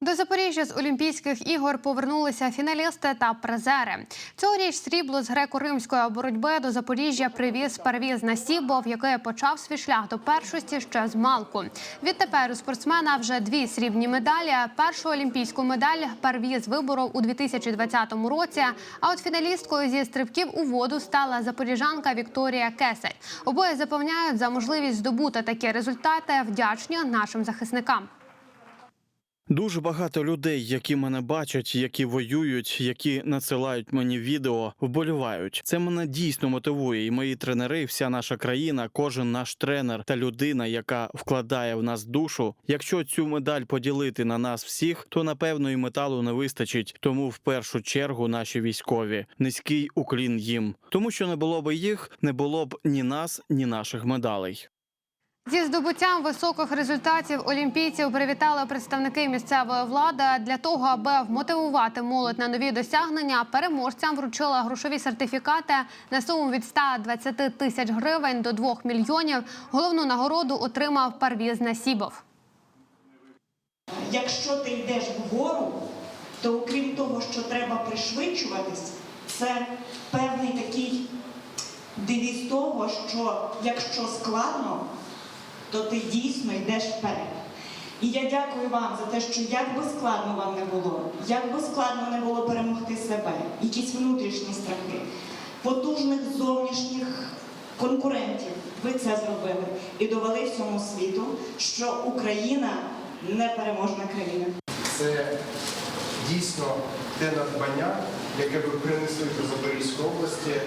До Запоріжжя з Олімпійських ігор повернулися фіналісти та призери. Цьогоріч срібло з греко-римської боротьби до Запоріжжя привіз перевіз Насібов, який почав свій шлях до першості ще з малку. Відтепер у спортсмена вже дві срібні медалі. Першу олімпійську медаль перевіз виборов у 2020 році. А от фіналісткою зі стрибків у воду стала запоріжанка Вікторія Кесель. Обоє запевняють за можливість здобути такі результати вдячні нашим захисникам. Дуже багато людей, які мене бачать, які воюють, які надсилають мені відео, вболівають. Це мене дійсно мотивує. І мої тренери, вся наша країна, кожен наш тренер та людина, яка вкладає в нас душу. Якщо цю медаль поділити на нас всіх, то напевно і металу не вистачить. Тому в першу чергу наші військові низький уклін їм, тому що не було б їх, не було б ні нас, ні наших медалей. Зі здобуттям високих результатів олімпійців привітали представники місцевої влади. Для того, аби вмотивувати молодь на нові досягнення, переможцям вручили грошові сертифікати на суму від 120 тисяч гривень до 2 мільйонів. Головну нагороду отримав Парвіз Насібов. Якщо ти йдеш вгору, то окрім того, що треба пришвидшуватись, це певний такий девіз того, що якщо складно, то ти дійсно йдеш вперед. І я дякую вам за те, що як би складно вам не було, як би складно не було перемогти себе, якісь внутрішні страхи, потужних зовнішніх конкурентів, ви це зробили і довели всьому світу, що Україна непереможна країна. Це дійсно те надбання, яке ви принесли до Запорізької області.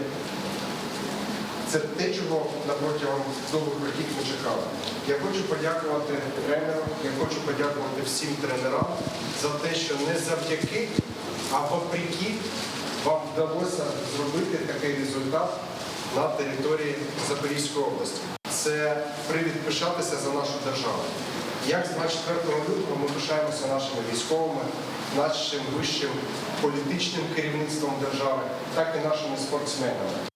Це те, чого на протягом довгих років ми чекали. Я хочу подякувати тренерам, я хочу подякувати всім тренерам за те, що не завдяки, а вопреки вам вдалося зробити такий результат на території Запорізької області. Це привід пишатися за нашу державу. Як з 24 лютого ми пишаємося нашими військовими, нашим вищим політичним керівництвом держави, так і нашими спортсменами.